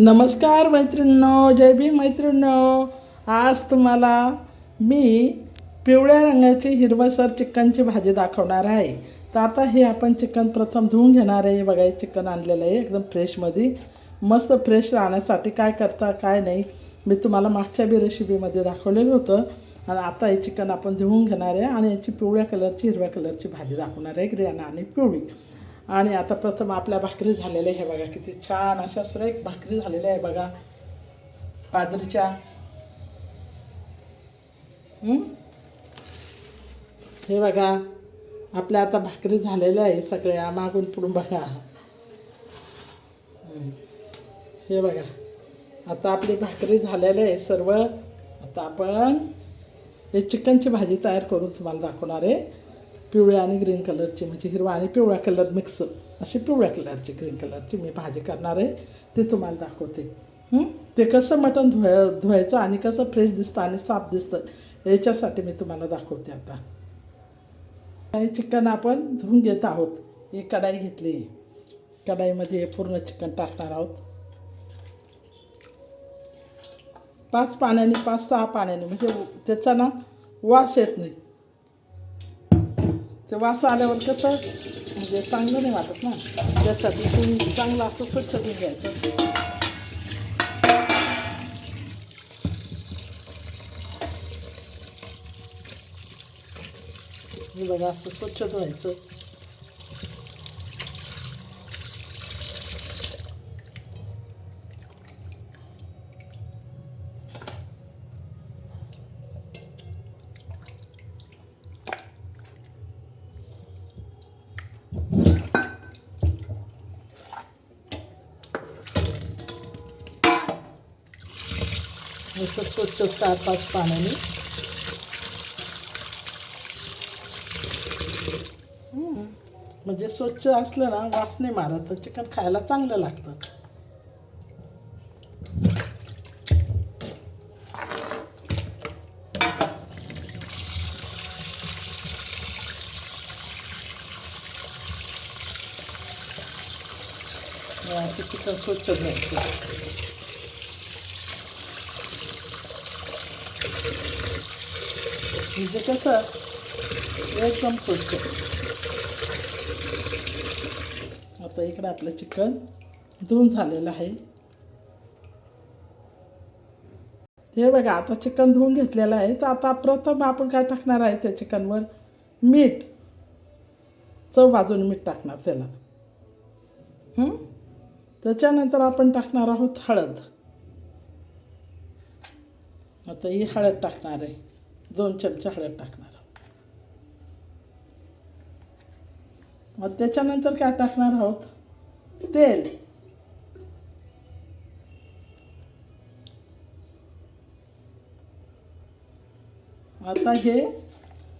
नमस्कार मैत्रिणींनो जय भी मैत्रिणींनो. आज तुम्हाला मी पिवळ्या रंगाची हिरवसर चिकनची भाजी दाखवणार आहे. तर आता हे आपण चिकन प्रथम धुवून घेणार आहे. बघा हे चिकन आणलेलं आहे एकदम फ्रेशमध्ये मस्त फ्रेश राहण्यासाठी काय करता काय नाही मी तुम्हाला मागच्या बी रेसिपीमध्ये दाखवलेलं होतं. आणि आता हे चिकन आपण धुवून घेणार आहे आणि याची पिवळ्या कलरची हिरव्या कलरची भाजी दाखवणार आहे ग्रेना आणि पिवळी आणि आता प्रथम आपल्या भाकरी झालेल्या आहे बघा किती छान अशा सुरेख भाकरी झालेल्या आहे बघा. बाजरीच्या. हे? बघा आपल्या आता भाकरी झालेल्या आहे सगळ्या मागून पुढून बघा. हे. बघा आता आपली भाकरी झालेली आहे सर्व. आता आपण हे चिकनची भाजी तयार करून तुम्हाला दाखवणार आहे. पिवळ्या आणि ग्रीन कलरची म्हणजे हिरवा आणि पिवळा कलर मिक्स. अशी पिवळ्या कलरची ग्रीन कलरची मी भाजी करणार आहे. ते तुम्हाला दाखवते. ते कसं मटण धुवाय धुवायचं आणि कसं फ्रेश दिसतं आणि साफ दिसतं याच्यासाठी मी तुम्हाला दाखवते आता. हे चिकन आपण धुवून घेत आहोत. एक कढाई घेतली. कढाईमध्ये हे पूर्ण चिकन टाकणार आहोत. पाच पाण्याने पाच सहा पाण्याने म्हणजे त्याचा ना वास येत नाही. ते वास आल्यावर कसं म्हणजे चांगलं नाही वाटत ना. त्यासाठी तुम्ही चांगलं असं स्वच्छ धुवून घ्यायचं. बघा असं स्वच्छ धुवायचं. असं स्वच्छ चार पाच पाण्याने. म्हणजे स्वच्छ असलं ना वास नाही मारत तर चिकन खायला चांगलं लागतं. चिकन स्वच्छ घ्यायचं. म्हणजे कसं एकदम स्वच्छ आता इकडं आपलं चिकन धुवून झालेलं आहे. हे बघा आता चिकन धुवून घेतलेलं आहे. तर आता प्रथम आपण काय टाकणार आहे त्या चिकनवर? मीठ. चव बाजून मीठ टाकणार त्याला. त्याच्यानंतर आपण टाकणार आहोत हळद. आता ही हळद टाकणार आहे. दोन चमचे हळद टाकणार. मग त्याच्यानंतर काय टाकणार आहोत? तेल. आता हे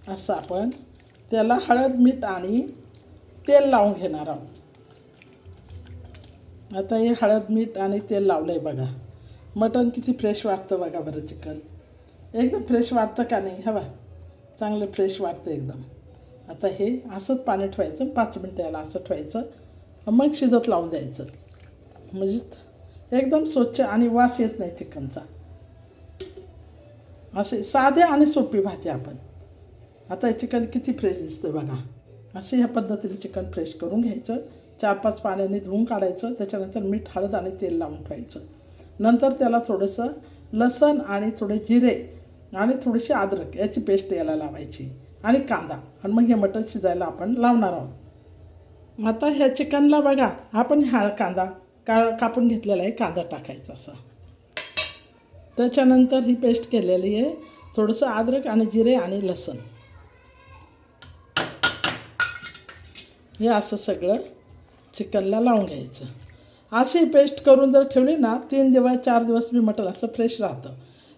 असं आपण त्याला हळद मीठ आणि तेल लावून घेणार आहोत. आता हे हळद मीठ आणि तेल लावलं आहे बघा. मटण किती फ्रेश वाटतं बघा बरं चिकन. एकदम फ्रेश वाटतं का नाही? हवा. चांगलं फ्रेश वाटतं एकदम. आता हे असंच पाणी ठेवायचं पाच मिनटं याला असं ठेवायचं मग शिजत लावून द्यायचं. म्हणजे एकदम स्वच्छ आणि वास येत नाही चिकनचा. असे साधे आणि सोपी भाजी आपण. आता हे चिकन किती फ्रेश दिसतं बघा. असे ह्या पद्धतीने चिकन फ्रेश करून घ्यायचं. चार पाच पाण्याने धुवून काढायचं. त्याच्यानंतर मीठ हळद आणि तेल लावून ठेवायचं. नंतर त्याला थोडंसं लसण आणि थोडे जिरे आणि थोडीशी अद्रक याची पेस्ट याला लावायची आणि कांदा. आणि मग हे मटण शिजायला आपण लावणार आहोत. आता ह्या चिकनला बघा आपण हा कांदा का कापून घेतलेला आहे कांदा टाकायचा असा. त्याच्यानंतर ही पेस्ट केलेली आहे थोडंसं अद्रक आणि जिरे आणि लसूण. हे असं सगळं चिकनला लावून घ्यायचं. अशी पेस्ट करून जर ठेवली ना तीन दिवस चार दिवस मी मटण असं फ्रेश राहतं.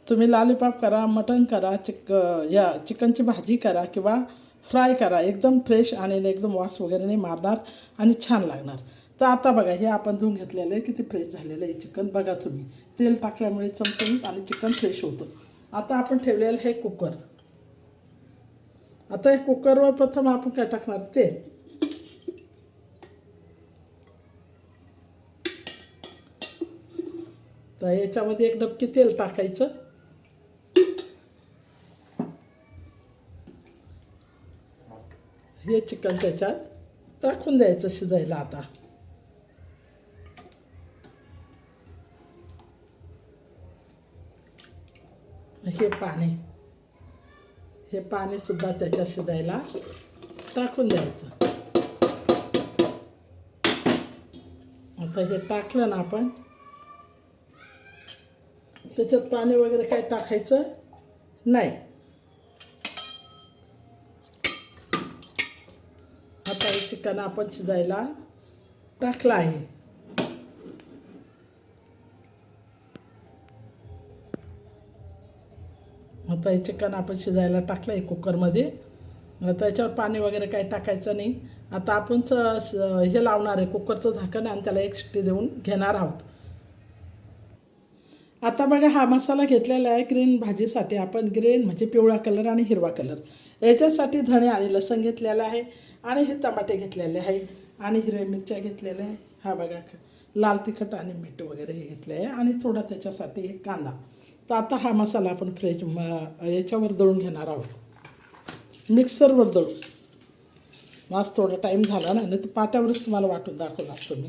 तुम्ही लॉलीपॉप करा मटण करा चिक या चिकनची भाजी करा किंवा फ्राय करा. एकदम फ्रेश आणि एकदम वास वगैरे नाही मारणार आणि छान लागणार. तर आता बघा हे आपण धुवून घेतलेलं आहे. किती फ्रेश झालेलं आहे चिकन बघा तुम्ही तेल टाकल्यामुळे चमचमीत आणि चिकन फ्रेश होतं. आता आपण ठेवलेलं हे कुकर आता हे कुकरवर प्रथम आपण काय टाकणार? तेल. तर याच्यामध्ये एक डबकी तेल टाकायचं. हे चिकन त्याच्यात टाकून द्यायचं शिजायला आता. हे पाणी हे पाणीसुद्धा त्याच्या शिजायला टाकून द्यायचं. आता हे टाकलं ना आपण त्याच्यात पाणी वगैरे काय टाकायचं नाही. चिकन आपण शिजायला टाकलं आहे. आता हे चिकन आपण शिजायला टाकलं आहे कुकरमध्ये. आता याच्यावर पाणी वगैरे काही टाकायचं नाही. आता आपण हे लावणार आहे कुकरचं झाकण आणि त्याला एक शिट्टी देऊन घेणार आहोत. आता बघा हा मसाला घेतलेला आहे ग्रीन भाजीसाठी. आपण ग्रीन म्हणजे पिवळा कलर आणि हिरवा कलर. याच्यासाठी धणे आणि लसण घेतलेलं आहे. आणि हे टमाटे घेतलेले आहे. आणि हिरव्या मिरच्या घेतलेल्या आहे. हा बघा लाल तिखट आणि मीठ वगैरे हे घेतले आहे. आणि थोडा त्याच्यासाठी एक कांदा. तर आता हा मसाला आपण फ्रेज म याच्यावर दळून घेणार आहोत. मिक्सरवर दळू आज थोडा टाईम झाला ना नाही तर पाट्यावरच तुम्हाला वाटून दाखवला असतो मी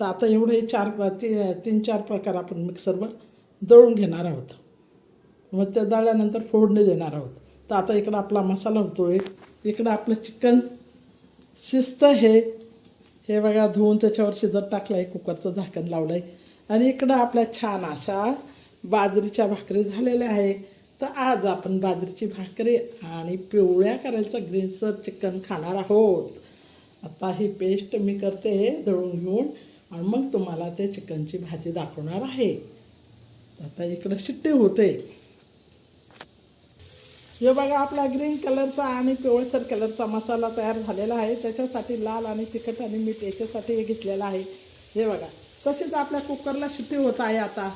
तर आता एवढे हे चार ती तीन चार प्रकार आपण मिक्सरवर दळून घेणार आहोत. मग त्या दळल्यानंतर फोडणी देणार आहोत. तर आता इकडं आपला मसाला होतो आहे इकडं आपलं चिकन शिस्त हे हे बघा धुवून त्याच्यावर शिजत टाकलं आहे कुकरचं झाकण लावलं आहे आणि इकडं आपल्या छान अशा बाजरीच्या भाकरी झालेल्या आहे तर आज आपण बाजरीची भाकरी आणि पिवळ्या करायचं ग्रीनसर चिकन खाणार आहोत. आता ही पेस्ट मी करते दळून घेऊन आणि मग तुम्हाला ते चिकनची भाजी दाखवणार आहे. आता इकडं शिट्टी होते. हे बघा आपला ग्रीन कलरचा आणि पिवळसर कलरचा मसाला तयार झालेला आहे. त्याच्यासाठी लाल आणि तिखट आणि मीठ याच्यासाठी हे घेतलेलं आहे. हे बघा तसेच आपल्या कुकरला शिट्टी होत आहे आता.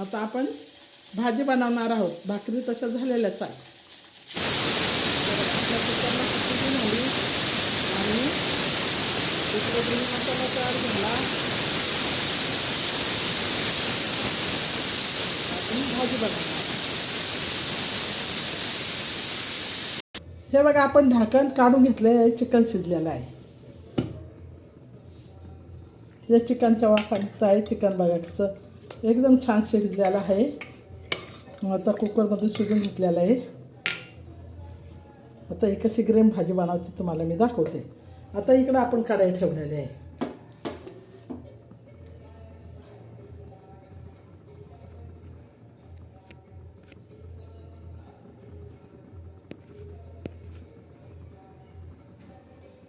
आता आपण भाजी बनवणार आहोत. भाकरी तशा झालेल्याच आहे आपल्या कुकरला शिट्टी पण झाली आणि इकडे ग्रीन मसाला तयार झाला आपण भाजी बनवणार हे बघा आपण ढाकण काढून घेतलं आहे चिकन शिजलेलं आहे. हे चिकनच्या वाफात आहे चिकन बघा कसं एकदम छान शिजलेलं आहे. आता कुकरमधून शिजून घेतलेलं आहे. आता ही कशी ग्रेम भाजी बनवते तुम्हाला मी दाखवते. आता इकडं आपण कढाई ठेवलेली आहे.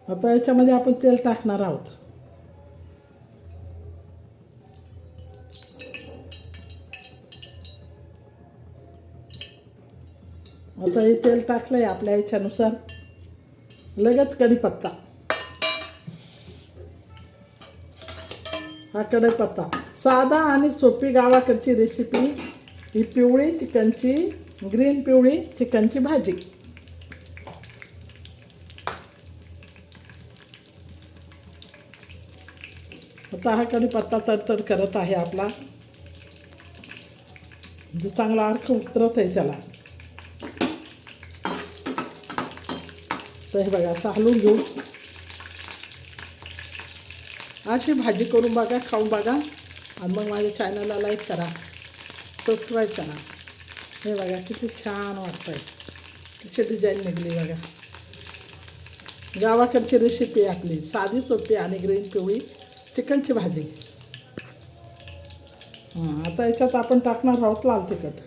आता याच्यामध्ये आपण तेल टाकणार आहोत. आता हे तेल टाकलं आहे आपल्या याच्यानुसार. लगेच कढीपत्ता. हा कढीपत्ता. साधा आणि सोपी गावाकडची रेसिपी ही पिवळी चिकनची ग्रीन पिवळी चिकनची भाजी. आता हा कढीपत्ता तडतड करत आहे आपला. म्हणजे चांगला अर्क उतरत आहे त्याला. तर हे बघा असं हलवून घेऊ. अशी भाजी करून बघा खाऊन बघा. आणि मग माझ्या चॅनलला लाईक करा. सबस्क्राईब करा. हे बघा किती छान वाटतं आहे कशी डिझाईन निघली बघा. गावाकडची रेसिपी आपली. साधी सोपी आणि ग्रीन पिवळी. चिकनची भाजी. हां आता याच्यात आपण टाकणार आहोत लाल तिखट.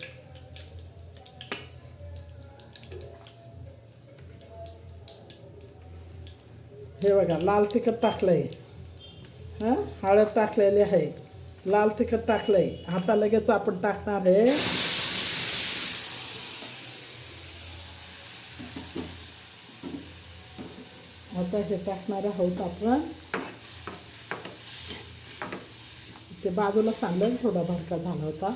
हे बघा लाल तिखट टाकलं आहे हां हळद टाकलेली आहे. लाल तिखट टाकलं आहे आता लगेच आपण टाकणार आहे. आता हे टाकणार आहोत आपण. ते बाजूला सांडण थोडा भडका झाला होता.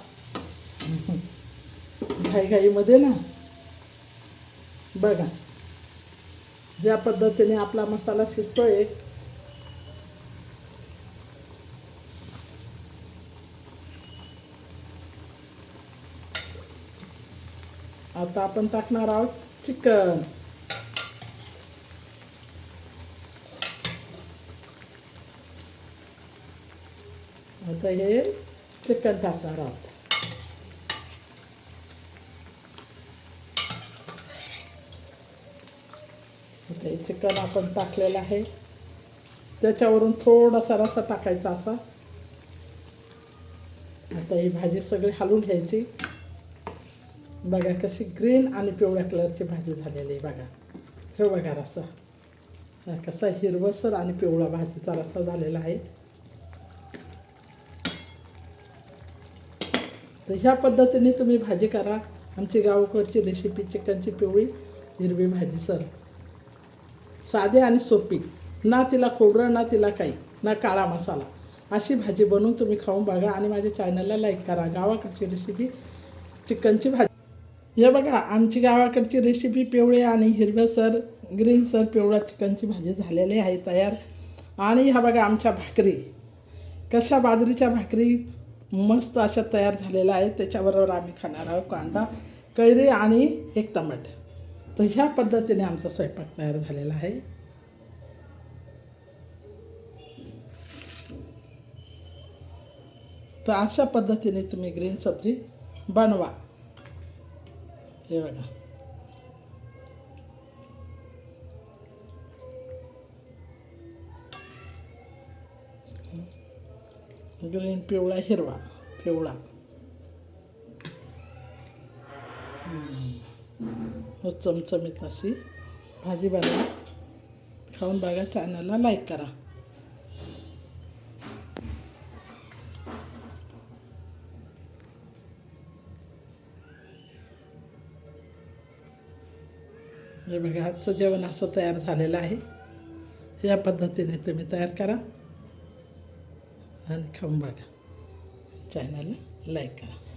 घाईघाईमध्ये ना. बघा. ज्या पद्धतीने आपला मसाला शिजतोय आता आपण टाकणार आहोत चिकन. आता हे चिकन टाकणार आहोत आता हे चिकन आपण टाकलेलं आहे त्याच्यावरून थोडासा रसा टाकायचा असा आता ही भाजी सगळी हलवून घ्यायची बघा कशी ग्रीन आणि पिवळ्या कलरची भाजी झालेली आहे बघा हे बघा रसा कसा हिरवसर आणि पिवळा भाजीचा रसा झालेला आहे तर ह्या पद्धतीने तुम्ही भाजी करा. आमची गावाकडची रेसिपी चिकनची पिवळी हिरवी भाजी सर. साधी आणि सोपी. ना तिला खोबरं ना तिला काही ना काळा मसाला. अशी भाजी बनवून तुम्ही खाऊन बघा आणि माझ्या चॅनलला लाईक करा. गावाकडची रेसिपी चिकनची भाजी. हे बघा आमची गावाकडची रेसिपी पिवळे आणि हिरव्यासर ग्रीनसर पिवळा चिकनची भाजी झालेली आहे तयार. आणि ह्या बघा आमच्या भाकरी. कशा बाजरीच्या भाकरी? मस्त अशा तयार झालेल्या आहेत. त्याच्याबरोबर आम्ही खाणार आहोत कांदा कैरी आणि एक टमाट. तर ह्या पद्धतीने आमचा स्वयंपाक तयार झालेला आहे. तर अशा पद्धतीने तुम्ही ग्रीन सब्जी बनवा. हे बघा. ग्रीन पिवळा हिरवा पिवळा. मग चमचमीत अशी भाजी बनवा. खाऊन बघा चॅनलला लाईक करा. हे बघा आजचं जेवण असं तयार झालेलं आहे. या पद्धतीने तुम्ही तयार करा. आणि खाऊन बघा चॅनलला लाईक करा